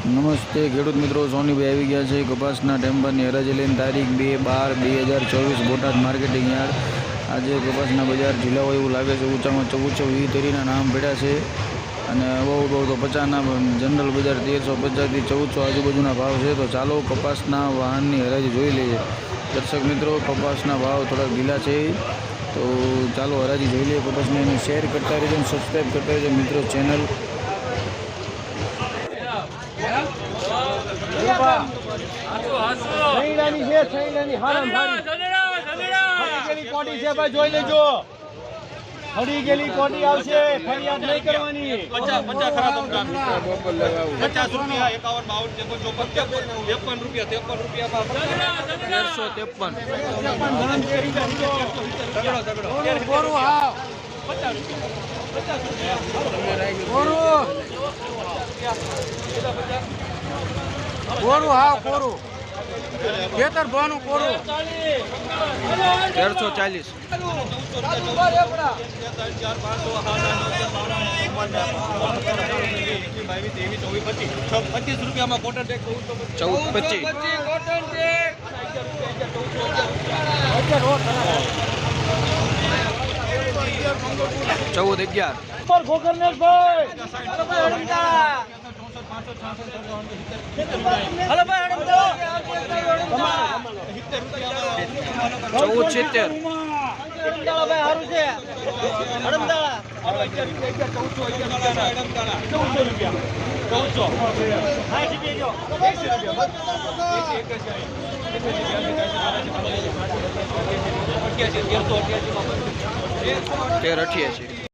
નમસ્તે ખેડૂત મિત્રો, સોનીભાઈ આવી ગયા છે કપાસના ટેમ્પરની હરાજી લઈને તારીખ બે બાર બે હજાર ચોવીસ બોટાદ માર્કેટિંગ યાર્ડ. આજે કપાસના બજાર ઢીલા હોય એવું લાગે છે, ઊંચામાં ચૌદસો વીસ તેરીના નામ પડ્યા છે અને બહુ બહુ તો પચાસના જનરલ બજાર તેરસો પચાસથી ચૌદસો આજુબાજુના ભાવ છે. તો ચાલો કપાસના વાહનની હરાજી જોઈ લઈએ. દર્શક મિત્રો, કપાસના ભાવ થોડા ઢીલા છે. તો ચાલો હરાજી જોઈ લઈએ કપાસને એને શેર કરતા રહેજો સબસ્ક્રાઈબ કરતા રહેજો મિત્રો, ચેનલ સૈડાની છે સૈડાની હારામ હારી ગયેલી કોટી છે ભાઈ જોઈ લેજો. ફરી ગયેલી કોટી આવશે ફરિયાદ નહીં કરવાની. પચાસ પચાસ ખરા તમને પચાસ રૂપિયા એકાવન બાવન ત્રેપન ચોપન ત્રેપન ત્રેપન રૂપિયા ત્રેપન રૂપિયા તેરસો ત્રેપન. ગોરું હાવ. ગોરું ગોરું હાવ કોરું ખેતર ભણું કોરું. તેરસો ચાલીસ. પચીસ રૂપિયામાં કોટન ટેક ચૌદ પચીસ. ચૌદ અગિયાર. પર ગોકર્ણેશભાઈ. હલો ચૌદ સિત્તેર ભાઈ ચૌદસો રૂપિયા તેર અઠ્યાસી.